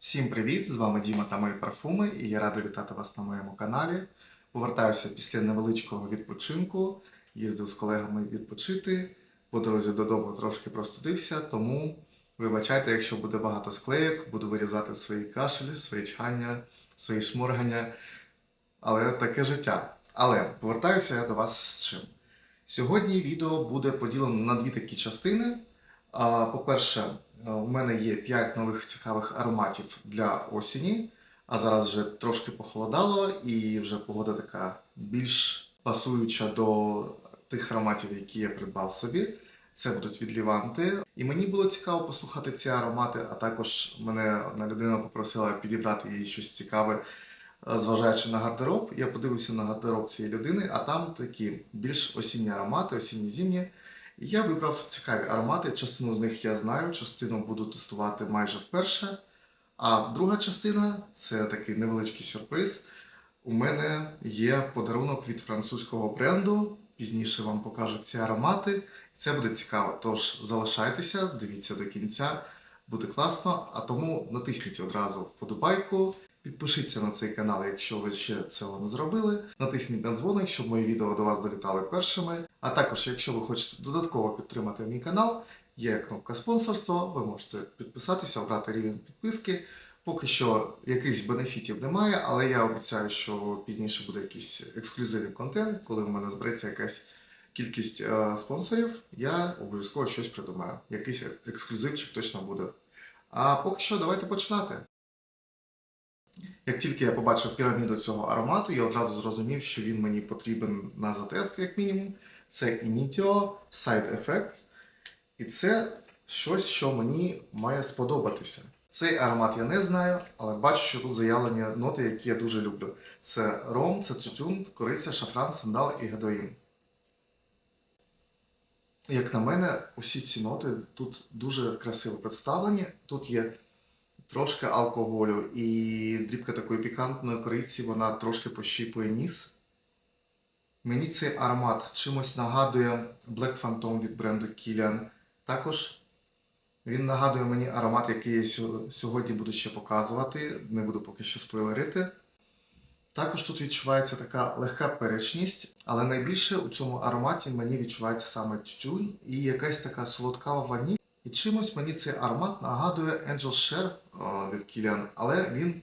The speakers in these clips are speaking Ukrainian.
Всім привіт! З вами Діма та мої парфуми, і я радий вітати вас на моєму каналі. Повертаюся після невеличкого відпочинку. Їздив з колегами відпочити. По дорозі додому трошки простудився, тому вибачайте, якщо буде багато склеїк, буду вирізати свої кашелі, свої чхання, свої шморгання. Але таке життя. Але повертаюся я до вас з чим. Сьогодні відео буде поділено на дві такі частини. По-перше, у мене є 5 нових цікавих ароматів для осені, а зараз вже трошки похолодало, і вже погода така більш пасуюча до тих ароматів, які я придбав собі. Це будуть від Ліванти. І мені було цікаво послухати ці аромати, а також мене одна людина попросила підібрати їй щось цікаве, е, зважаючи на гардероб. Я подивився на гардероб цієї людини, а там такі більш осінні аромати, осінні-зимні. І Я вибрав цікаві аромати. Частину з них я знаю, частину буду тестувати майже вперше. А друга частина це такий невеличкий сюрприз. У мене є подарунок від французького бренду. Пізніше вам покажу ці аромати. Це буде цікаво. Тож залишайтеся, дивіться до кінця, буде класно. А тому натисніть одразу вподобайку. Підпишіться на цей канал, якщо ви ще цього не зробили. Натисніть на дзвоник, щоб мої відео до вас долітали першими. А також, якщо ви хочете додатково підтримати мій канал, є кнопка спонсорства, ви можете підписатися, обрати рівень підписки. Поки що якихось бенефітів немає, але я обіцяю, що пізніше буде якийсь ексклюзивний контент, коли в мене збереться якась кількість е, спонсорів, я обов'язково щось придумаю. Якийсь ексклюзивчик точно буде. А поки що давайте починати. Як тільки я побачив піраміду цього аромату, я одразу зрозумів, що він мені потрібен на затест, як мінімум. Це Initio Side Effect. І це щось, що мені має сподобатися. Цей аромат я не знаю, але бачу, що тут заявлені ноти, які я дуже люблю. Це ром, це тютюн, кориця, шафран, сандал і гадоїн. Як на мене, усі ці ноти тут дуже красиво представлені. Тут є трошки алкоголю і дрібка такої пікантної кориці, вона трошки пощіпує ніс. Мені цей аромат чимось нагадує Black Phantom від бренду Kilian. Також він нагадує мені аромат, який я сьогодні буду ще показувати, не буду поки що спойлерити. Також тут відчувається така легка перечність, але найбільше у цьому ароматі мені відчувається саме тютюн і якась така солодкава ваніль. І чимось мені цей аромат нагадує Angel Share е, від Kilian, але він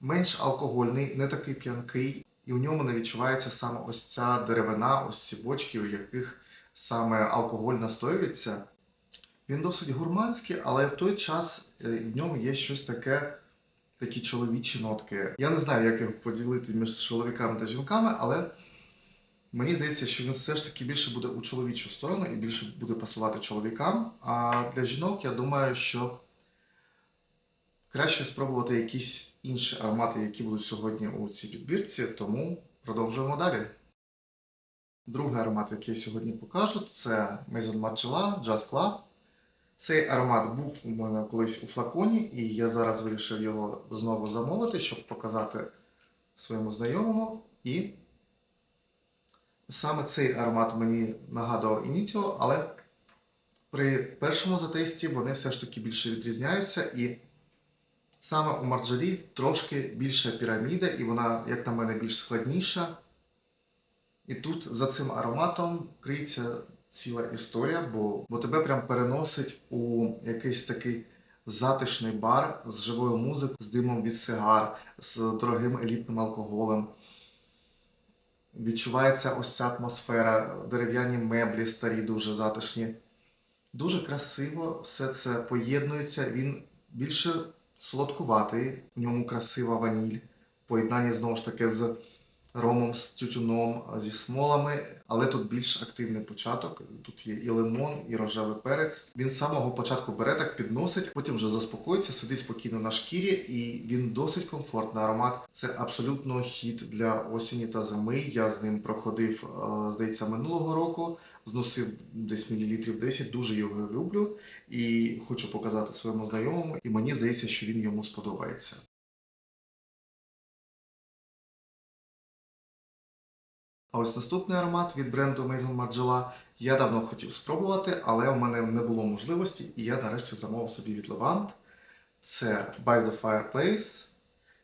менш алкогольний, не такий п'янкий, і у ньому не відчувається саме ось ця деревина, ось ці бочки, у яких саме алкоголь настоюється. Він досить гурманський, але в той час е, в ньому є щось таке, такі чоловічі нотки. Я не знаю, як його поділити між чоловіками та жінками, але мені здається, що він все ж таки більше буде у чоловічу сторону і більше буде пасувати чоловікам. А для жінок я думаю, що краще спробувати якісь інші аромати, які будуть сьогодні у цій підбірці, тому продовжуємо далі. Другий аромат, який я сьогодні покажу, це Maison Margiela Jazz Club. Цей аромат був у мене колись у флаконі, і я зараз вирішив його знову замовити, щоб показати своєму знайомому. І саме цей аромат мені нагадував Initio, але при першому затесті вони все ж таки більше відрізняються. І саме у Марджорі трошки більша піраміда, і вона, як на мене, більш складніша. І тут за цим ароматом криється ціла історія, бо, бо тебе прям переносить у якийсь такий затишний бар з живою музикою, з димом від сигар, з дорогим елітним алкоголем. Відчувається ось ця атмосфера, дерев'яні меблі старі, дуже затишні. Дуже красиво все це поєднується. Він більше солодкуватий, в ньому красива ваніль, поєднання знову ж таки з ромом, з тютюном, зі смолами, але тут більш активний початок. Тут є і лимон, і рожевий перець. Він з самого початку бере так підносить, потім вже заспокоїться, сидить спокійно на шкірі, і він досить комфортний аромат. Це абсолютно хід для осені та зими. Я з ним проходив, здається, минулого року. Зносив десь мілілітрів 10, дуже його люблю і хочу показати своєму знайомому. І мені здається, що він йому сподобається. А ось наступний аромат від бренду Maison Margiela я давно хотів спробувати, але у мене не було можливості, і я нарешті замовив собі від Levant. Це By the Fireplace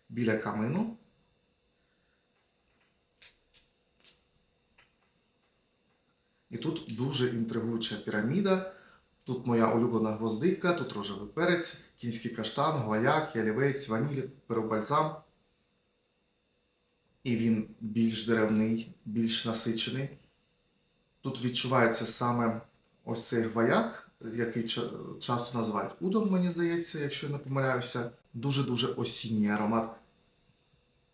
біля камину. І тут дуже інтригуюча піраміда. Тут моя улюблена гвоздика, тут рожевий перець, кінський каштан, гвояк, ялівець, ваніль, перобальзам. І він більш деревний, більш насичений. Тут відчувається саме ось цей гвояк, який часто називають удом, мені здається, якщо я не помиляюся. Дуже-дуже осінній аромат,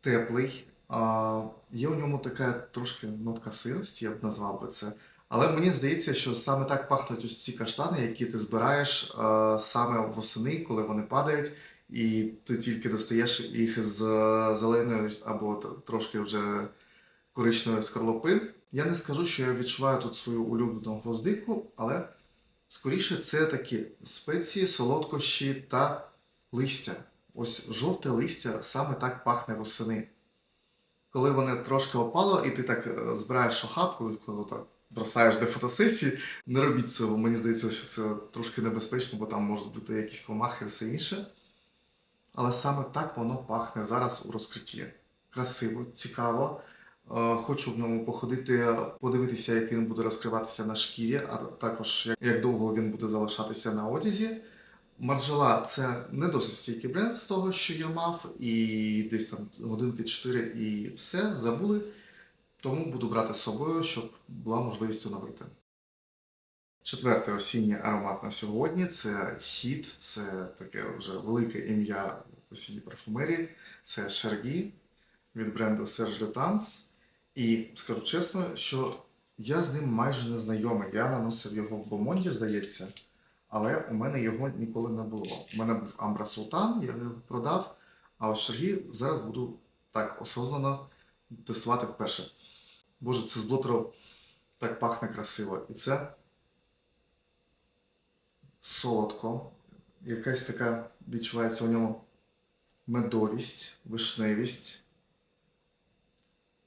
теплий. А, є у ньому така трошки нотка сирості, я б назвав би це. Але мені здається, що саме так пахнуть ось ці каштани, які ти збираєш е, саме восени, коли вони падають, і ти тільки достаєш їх з зеленої або трошки вже коричневої скорлупи. Я не скажу, що я відчуваю тут свою улюблену гвоздику, але скоріше це такі спеції, солодкощі та листя. Ось жовте листя саме так пахне восени. Коли вони трошки опало, і ти так е, збираєш охапку, коли так бросаєш до фотосесії, не робіть цього. Мені здається, що це трошки небезпечно, бо там можуть бути якісь комахи і все інше. Але саме так воно пахне зараз у розкритті. Красиво, цікаво. Е, Хочу в ньому походити, подивитися, як він буде розкриватися на шкірі, а також як- довго він буде залишатися на одязі. Маржела це не досить стійкий бренд з того, що я мав, і десь там годинки 4 і все, забули. Тому буду брати з собою, щоб була можливість оновити. Четвертий осінній аромат на сьогодні це хіт, це таке вже велике ім'я осінній парфумерії. Це Шергі від бренду Serge Lutens. І скажу чесно, що я з ним майже не знайомий. Я наносив його в Бомонді, здається, але у мене його ніколи не було. У мене був Амбра Султан, я його продав, а ось Шергі зараз буду так осознано тестувати вперше. Боже, це з блотеру так пахне красиво. І це солодко. Якась така відчувається у ньому медовість, вишневість,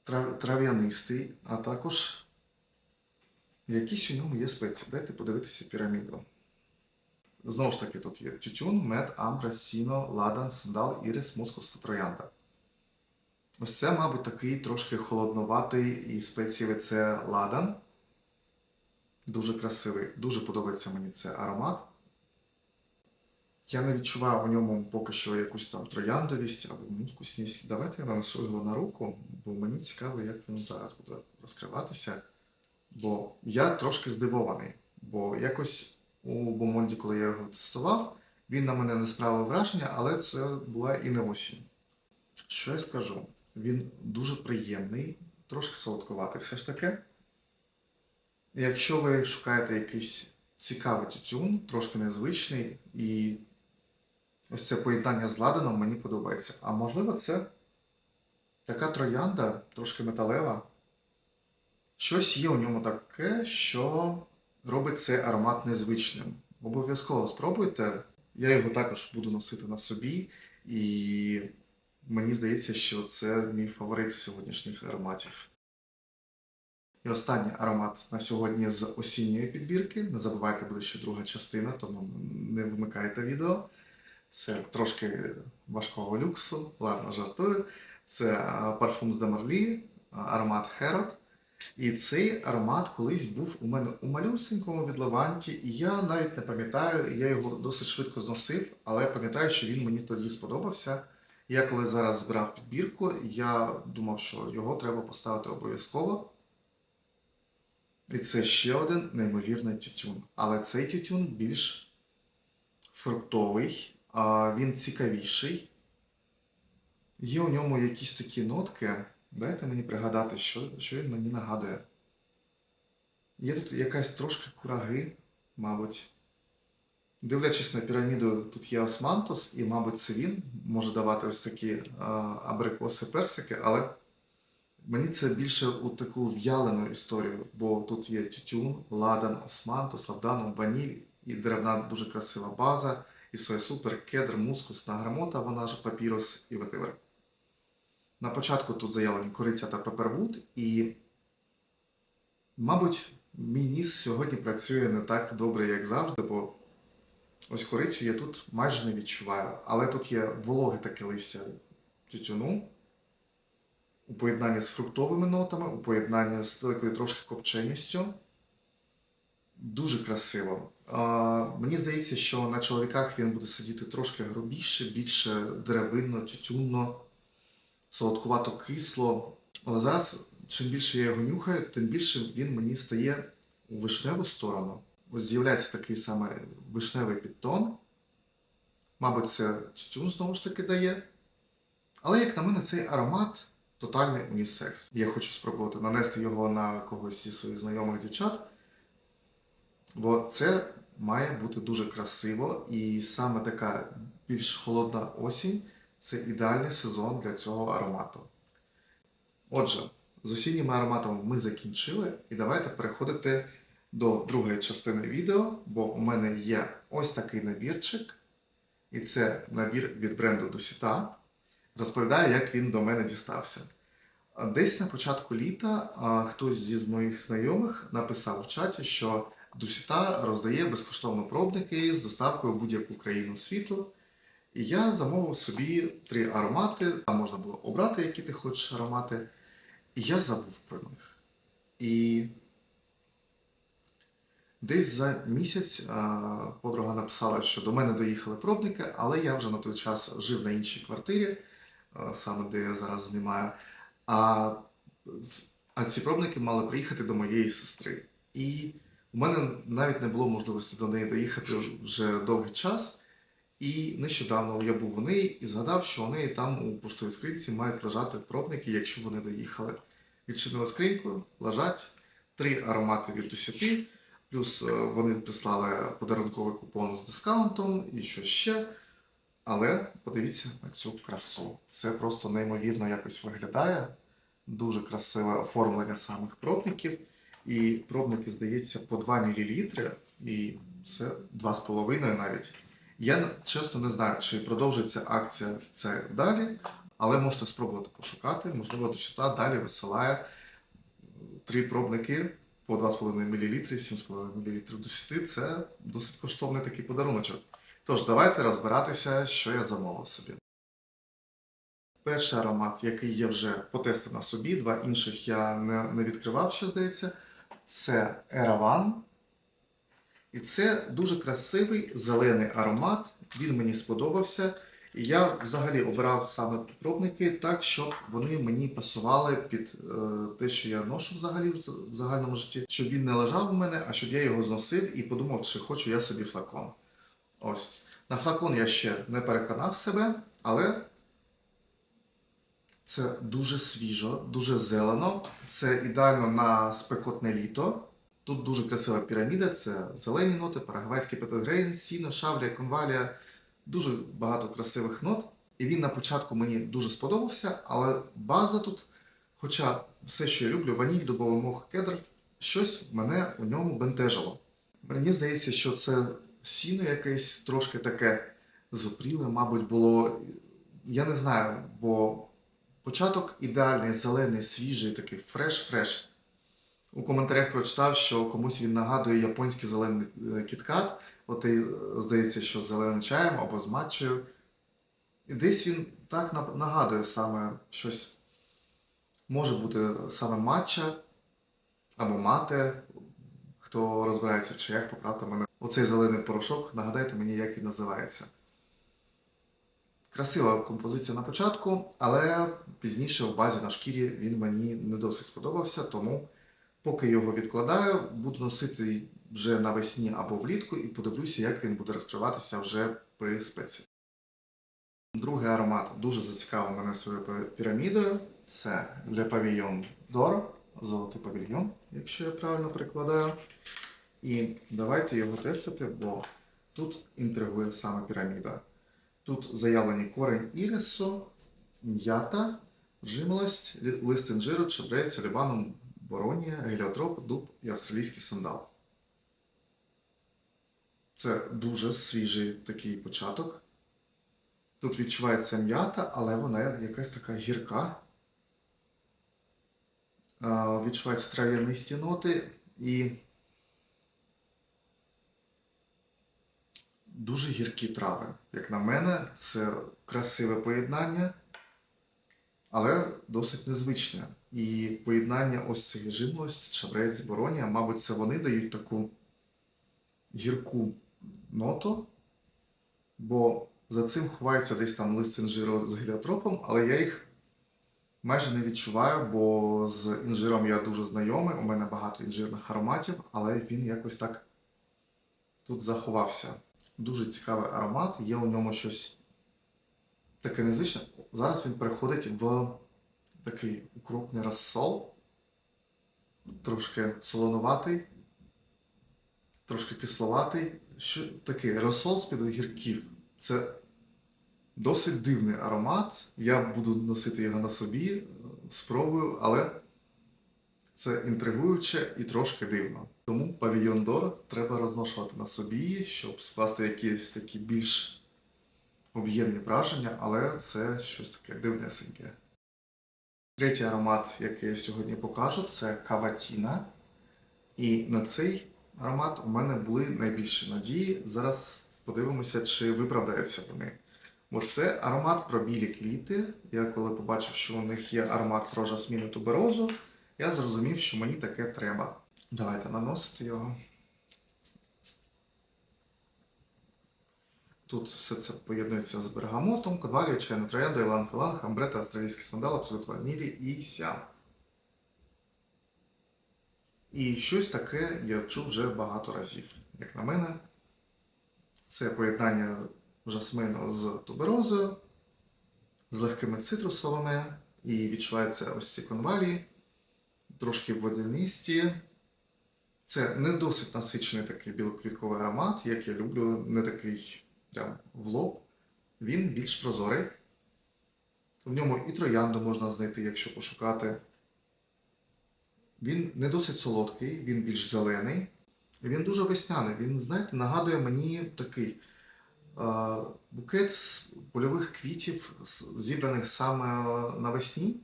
трав- трав'янистий, а також якісь у ньому є спеції. Дайте подивитися піраміду. Знову ж таки, тут є тютюн, мед, амбра, сіно, ладан, сандал, ірис, мускус та троянда. Ось це, мабуть, такий трошки холодноватий і спецієвий це ладан. Дуже красивий. Дуже подобається мені цей аромат. Я не відчуваю у ньому поки що якусь там трояндовість або мускусність. Давайте я нанесу його на руку, бо мені цікаво, як він зараз буде розкриватися. Бо я трошки здивований. Бо якось у Бомонді, коли я його тестував, він на мене не справив враження, але це була і не осінь. Що я скажу? Він дуже приємний, трошки солодкуватий все ж таки. Якщо ви шукаєте якийсь цікавий тютюн, трошки незвичний, і ось це поєднання з ладаном мені подобається. А можливо, це така троянда, трошки металева. Щось є у ньому таке, що робить цей аромат незвичним. Обов'язково спробуйте. Я його також буду носити на собі, і мені здається, що це мій фаворит сьогоднішніх ароматів. І останній аромат на сьогодні з осінньої підбірки. Не забувайте, буде ще друга частина, тому не вимикайте відео. Це трошки важкого люксу, ладно, жартую. Це парфум з Демарлі, аромат Herod. І цей аромат колись був у мене у малюсенькому від Леванті, і я навіть не пам'ятаю, я його досить швидко зносив, але пам'ятаю, що він мені тоді сподобався. Я коли зараз збирав підбірку, я думав, що його треба поставити обов'язково. І це ще один неймовірний тютюн. Але цей тютюн більш фруктовий, він цікавіший. Є у ньому якісь такі нотки. Дайте мені пригадати, що, що він мені нагадує. Є тут якась трошки кураги, мабуть. Дивлячись на піраміду, тут є османтус, і, мабуть, це він може давати ось такі абрикоси, персики, але мені це більше у таку в'ялену історію, бо тут є тютюн, ладан, османтус, лавданум, ваніль і деревна дуже красива база, і супер, кедр, мускус, награмота, вона ж папірус і ветивер. На початку тут заявлені кориця та пепервуд, і, мабуть, мій ніс сьогодні працює не так добре, як завжди, бо Ось корицю я тут майже не відчуваю, але тут є вологе таке листя тютюну у поєднанні з фруктовими нотами, у поєднанні з такою трошки копченістю. Дуже красиво. А, мені здається, що на чоловіках він буде сидіти трошки грубіше, більше деревинно, тютюнно, солодкувато кисло. Але зараз, чим більше я його нюхаю, тим більше він мені стає у вишневу сторону. Ось з'являється такий саме вишневий підтон. Мабуть, це тютюн знову ж таки дає. Але, як на мене, цей аромат тотальний унісекс. Я хочу спробувати нанести його на когось зі своїх знайомих дівчат. Бо це має бути дуже красиво, і саме така більш холодна осінь це ідеальний сезон для цього аромату. Отже, з осінніми ароматами ми закінчили, і давайте переходити до другої частини відео, бо у мене є ось такий набірчик, і це набір від бренду Дусіта. Розповідаю, як він до мене дістався. Десь на початку літа хтось зі моїх знайомих написав в чаті, що Дусіта роздає безкоштовно пробники з доставкою в будь-яку країну світу. І я замовив собі три аромати. Там можна було обрати, які ти хочеш аромати. І я забув про них. І десь за місяць подруга написала, що до мене доїхали пробники, але я вже на той час жив на іншій квартирі, саме де я зараз знімаю. А, а ці пробники мали приїхати до моєї сестри. І у мене навіть не було можливості до неї доїхати вже довгий час. І нещодавно я був у неї і згадав, що у неї там у поштовій скринці мають лежати пробники, якщо вони доїхали. Відчинила скриньку, лежать три аромати від Дусяти, плюс е, вони прислали подарунковий купон з дискаунтом і що ще. Але подивіться на цю красу. Це просто неймовірно якось виглядає. Дуже красиве оформлення самих пробників. І пробники, здається, по 2 мл, і це 2,5 навіть. Я чесно не знаю, чи продовжиться акція це далі, але можете спробувати пошукати. Можливо, до сюди далі висилає три пробники по 2,5 мл, 7,5 мл до сюди. Це досить коштовний такий подаруночок. Тож, давайте розбиратися, що я замовив собі. Перший аромат, який я вже потестив на собі, два інших я не, не відкривав ще, здається, це Erawan. І це дуже красивий зелений аромат. Він мені сподобався. І я взагалі обирав саме пробники так, щоб вони мені пасували під е, те, що я ношу взагалі в загальному житті, щоб він не лежав у мене, а щоб я його зносив і подумав, чи хочу я собі флакон. Ось. На флакон я ще не переконав себе, але це дуже свіжо, дуже зелено. Це ідеально на спекотне літо. Тут дуже красива піраміда, це зелені ноти, парагвайський петергрейн, сіно, шавлія, конвалія. Дуже багато красивих нот. І він на початку мені дуже сподобався, але база тут, хоча все, що я люблю, ваніль, дубовий мох, кедр, щось мене у ньому бентежило. Мені здається, що це сіно якесь трошки таке зопріле, мабуть, було. Я не знаю, бо початок ідеальний, зелений, свіжий, такий фреш-фреш. У коментарях прочитав, що комусь він нагадує японський зелений е, кіткат. От і е, здається, що з зеленим чаєм або з матчею. І десь він так нагадує саме щось. Може бути саме матча або мате. Хто розбирається в чаях, поправте мене. Оцей зелений порошок, нагадайте мені, як він називається. Красива композиція на початку, але пізніше в базі на шкірі він мені не досить сподобався, тому поки його відкладаю, буду носити вже навесні або влітку і подивлюся, як він буде розкриватися вже при спеці. Другий аромат дуже зацікавив мене своєю пі- пірамідою. Це Le Pavillon d'Or, золотий павільйон, якщо я правильно перекладаю. І давайте його тестити, бо тут інтригує саме піраміда. Тут заявлені корень ірису, м'ята, жимолость, лист інжиру, чебрець, лібаном, боронія, геліотроп, дуб і австралійський сандал. Це дуже свіжий такий початок. Тут відчувається м'ята, але вона якась така гірка. Відчуваються трав'янисті ноти і дуже гіркі трави. Як на мене, це красиве поєднання, але досить незвичне. І поєднання ось цих жимолость, чабрець, боронія, мабуть, це вони дають таку гірку ноту, бо за цим ховається десь там лист інжиру з геліотропом, але я їх майже не відчуваю, бо з інжиром я дуже знайомий, у мене багато інжирних ароматів, але він якось так тут заховався. Дуже цікавий аромат, є у ньому щось таке незвичне. Зараз він переходить в такий укропний розсол, трошки солонуватий, трошки кисловатий. Що такий розсол з-під огірків. Це досить дивний аромат. Я буду носити його на собі, спробую, але це інтригуюче і трошки дивно. Тому павільйон Дор треба розношувати на собі, щоб скласти якісь такі більш об'ємні враження, але це щось таке дивнесеньке. Третій аромат, який я сьогодні покажу, це каватіна. І на цей аромат у мене були найбільші надії. Зараз подивимося, чи виправдаються вони. Бо це аромат про білі квіти. Я коли побачив, що у них є аромат про жасмін і туберозу, я зрозумів, що мені таке треба. Давайте наносити його. Тут все це поєднується з бергамотом, конвалією, чайну троянду, іланг-іланг, амбрета, австралійський сандал, абсолют ванілі і сям. І щось таке я чув вже багато разів. Як на мене, це поєднання жасмину з туберозою, з легкими цитрусовими, і відчувається ось ці конвалії, трошки водянисті. Це не досить насичений такий білоквітковий аромат, як я люблю, не такий прям в лоб. Він більш прозорий. В ньому і троянду можна знайти, якщо пошукати. Він не досить солодкий, він більш зелений. Він дуже весняний. Він, знаєте, нагадує мені такий е, букет з польових квітів, зібраних саме навесні.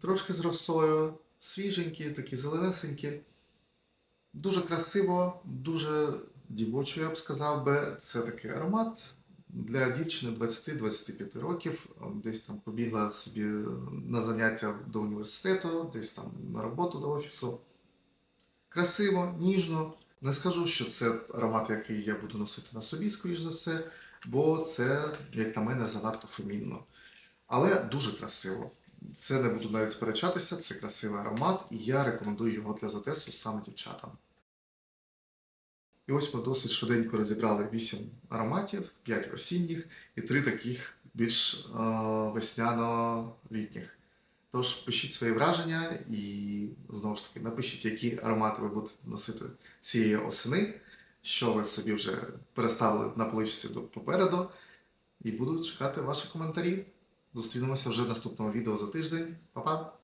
Трошки з росою, свіженькі, такі зеленесенькі. Дуже красиво, дуже дівочо, я б сказав би. Це такий аромат для дівчини 20-25 років. Десь там побігла собі на заняття до університету, десь там на роботу до офісу. Красиво, ніжно. Не скажу, що це аромат, який я буду носити на собі, скоріш за все, бо це, як на мене, занадто фемінно. Але дуже красиво. Це не буду навіть сперечатися, це красивий аромат, і я рекомендую його для затесту саме дівчатам. І ось ми досить швиденько розібрали 8 ароматів, 5 осінніх і 3 таких більш е, весняно-літніх. Тож пишіть свої враження і знову ж таки напишіть, які аромати ви будете носити цієї осени, що ви собі вже переставили на поличці попереду. І буду чекати ваші коментарі. Зустрінемося вже в наступному відео за тиждень. Па-па!